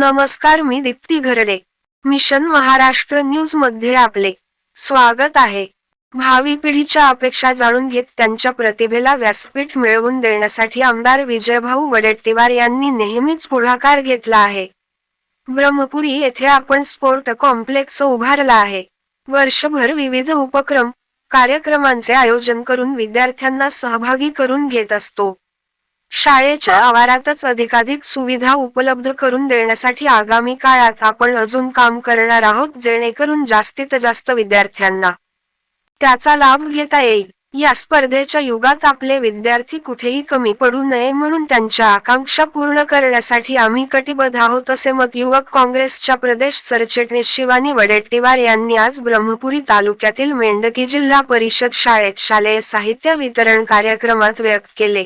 नमस्कार मी दीप्ती घरडे. मिशन महाराष्ट्र न्यूजमध्ये आपले स्वागत आहे. भावी पिढीच्या अपेक्षा जाणून घेत त्यांच्या प्रतिभेला व्यासपीठ मिळवून देण्यासाठी आमदार विजयभाऊ वडेट्टीवार यांनी नेहमीच पुढाकार घेतला आहे. ब्रह्मपुरी येथे आपण स्पोर्ट कॉम्प्लेक्स उभारला आहे. वर्षभर विविध उपक्रम कार्यक्रमांचे आयोजन करून विद्यार्थ्यांना सहभागी करून घेत असतो. शाळेच्या आवारातच अधिकाधिक सुविधा उपलब्ध करून देण्यासाठी आगामी काळात आपण अजून काम करणार आहोत जेणेकरून जास्तीत जास्त विद्यार्थ्यांना त्याचा लाभ घेता येईल. या स्पर्धेच्या युगात आपले विद्यार्थी कुठेही कमी पडू नये म्हणून त्यांच्या आकांक्षा पूर्ण करण्यासाठी आम्ही कटिबद्ध आहोत असे मत युवक काँग्रेसच्या प्रदेश सरचिटणीस शिवानी वडेट्टीवार यांनी आज ब्रह्मपुरी तालुक्यातील मेंढकी जिल्हा परिषद शाळेत शालेय साहित्य वितरण कार्यक्रमात व्यक्त केले.